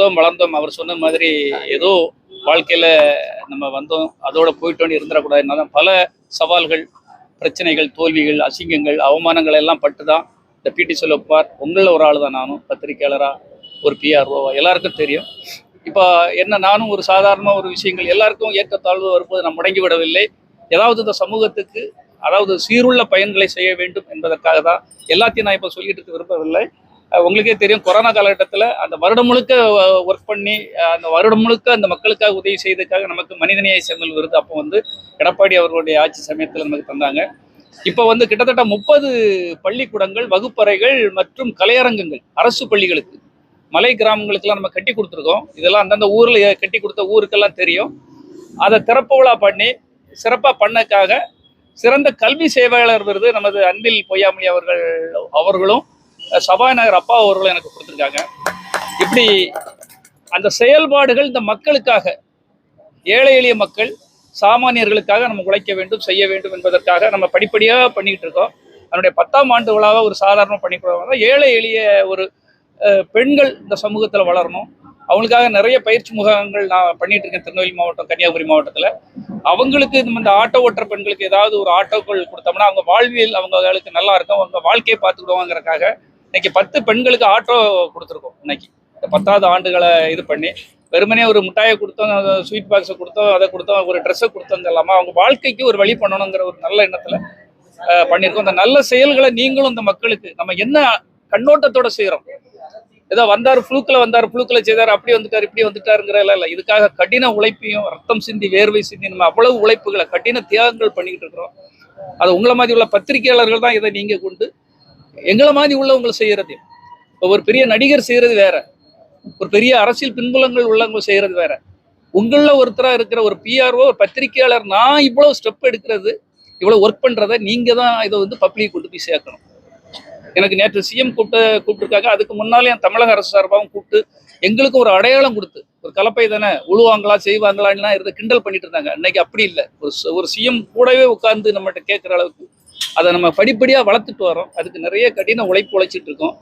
பிறந்தோம் வளர்ந்தோம். அவர் சொன்ன மாதிரி ஏதோ வாழ்க்கையில நம்ம வந்தோம். அதோட போயிட்டோன்னு இருந்துடக்கூடாதுனால பல சவால்கள் பிரச்சனைகள் தோல்விகள் அசிங்கங்கள் அவமானங்கள் எல்லாம் பட்டு தான் இந்த பிடி செல்வகுமார் உங்களில் ஒரு ஆள் தான் நானும் பத்திரிகையாளராக ஒரு பிஆர்ஓவா எல்லாருக்கும் தெரியும். இப்போ என்ன நானும் ஒரு சாதாரண ஒரு விஷயங்கள் எல்லாருக்கும் ஏற்றத்தாழ்வு வரும்போது நான் முடங்கி விடவில்லை. ஏதாவது இந்த சமூகத்துக்கு அதாவது சீருள்ள பயன்களை செய்ய வேண்டும் என்பதற்காக தான் எல்லாத்தையும் நான் இப்போ சொல்லிட்டு இருக்க விரும்பவில்லை. உங்களுக்கே தெரியும் கொரோனா காலகட்டத்தில் அந்த வருடம் முழுக்க ஒர்க் பண்ணி அந்த வருடம் முழுக்க அந்த மக்களுக்காக உதவி செய்ததுக்காக நமக்கு மனிதநேய செம்மல் விருது அப்போ வந்து எடப்பாடி அவர்களுடைய ஆட்சி சமயத்தில் நமக்கு தந்தாங்க. இப்போ வந்து கிட்டத்தட்ட முப்பது பள்ளிக்கூடங்கள் வகுப்பறைகள் மற்றும் கலையரங்கங்கள் அரசு பள்ளிகளுக்கு மலை கிராமங்களுக்கெல்லாம் நம்ம கட்டி கொடுத்துருக்கோம். இதெல்லாம் அந்தந்த ஊரில் கட்டி கொடுத்த ஊருக்கெல்லாம் தெரியும். அதை திறப்பு விழா பண்ணி சிறப்பாக பண்ணக்காக சிறந்த கல்வி சேவையாளர் விருது நமது அன்பில் பொய்யாமொழி அவர்கள் அவர்களும் சபாநாயகர் அப்பா அவர்கள் எனக்கு கொடுத்துருக்காங்க. இப்படி அந்த செயல்பாடுகள் இந்த மக்களுக்காக ஏழை எளிய மக்கள் சாமானியர்களுக்காக நம்ம உழைக்க வேண்டும் செய்ய வேண்டும் என்பதற்காக நம்ம படிப்படியாக பண்ணிக்கிட்டு இருக்கோம். அதனுடைய பத்தாம் ஆண்டு விழாவாக ஒரு சாதாரண பண்ணிக்கிறோம் ஏழை எளிய ஒரு பெண்கள் இந்த சமூகத்தில் வளரணும். அவங்களுக்காக நிறைய பயிற்சி முகாம்கள் நான் பண்ணிட்டு இருக்கேன். திருநெல்வேலி மாவட்டம் கன்னியாகுமரி மாவட்டத்தில். அவங்களுக்கு இந்த ஆட்டோ ஓட்டுற பெண்களுக்கு ஏதாவது ஒரு ஆட்டோக்கள் கொடுத்தோம்னா அவங்க வாழ்வியல் அவங்களுக்கு நல்லா இருக்கும். அவங்க வாழ்க்கையை பார்த்துக்கிடுவாங்கிறக்காக இன்னைக்கு பத்து பெண்களுக்கு ஆட்டோ கொடுத்துருக்கோம் இன்னைக்கு. இந்த பத்தாவது ஆண்டுகளை இது பண்ணி வெறுமனே ஒரு மிட்டாயை கொடுத்தோம் ஸ்வீட் பாக்ஸை கொடுத்தோம் அதை கொடுத்தோம் ஒரு ட்ரெஸ்ஸை கொடுத்தோம் இல்லாமல் அவங்க வாழ்க்கைக்கு ஒரு வழி பண்ணணுங்கிற ஒரு நல்ல எண்ணத்தில் பண்ணியிருக்கோம். அந்த நல்ல செயல்களை நீங்களும் இந்த மக்களுக்கு நம்ம என்ன கண்ணோட்டத்தோட செய்கிறோம் ஏதோ வந்தார் ஃப்ளூக்கில் வந்தார் ஃப்ளூக்கில் செய்தார் அப்படி வந்துட்டார் இப்படி வந்துட்டாருங்கிற இல்லை. இதுக்காக கடின உழைப்பையும் ரத்தம் சிந்தி வேர்வை சிந்தி நம்ம அவ்வளவு உழைப்புகளை கடின தியாகங்கள் பண்ணிக்கிட்டு இருக்கிறோம். அது உங்களை மாதிரி உள்ள பத்திரிகையாளர்கள் தான் இதை நீங்க கொண்டு எங்களை மாதிரி உள்ளவங்களை செய்யறது. இப்போ ஒரு பெரிய நடிகர் செய்யறது வேற. ஒரு பெரிய அரசியல் பின்புலங்கள் உள்ளவங்க செய்யறது வேற. உங்களில் ஒருத்தரா இருக்கிற ஒரு பிஆர்ஓ ஒரு பத்திரிகையாளர் நான் இவ்வளோ ஸ்டெப் எடுக்கிறது இவ்வளோ ஒர்க் பண்றதை நீங்கள் தான் இதை வந்து பப்ளிக் கொண்டு போய் சேர்க்கணும். எனக்கு நேற்று சிஎம் கூப்பிட்டு கூப்பிட்டுருக்காங்க. அதுக்கு முன்னாலே என் தமிழக அரசு சார்பாகவும் கூப்பிட்டு எங்களுக்கு ஒரு அடையாளம் கொடுத்து ஒரு கலப்பை தானே உழுவாங்களா செய்வாங்களான்லாம் இருந்து கிண்டல் பண்ணிட்டு இருந்தாங்க. அன்னைக்கு அப்படி இல்லை. ஒரு ஒரு சிஎம் கூடவே உட்கார்ந்து நம்மகிட்ட கேட்குற அளவுக்கு அதை நம்ம படிப்படியாக வளர்த்துட்டு வரோம் அதுக்கு நிறைய கடின உழைப்பு உழைச்சிட்டு இருக்கோம்.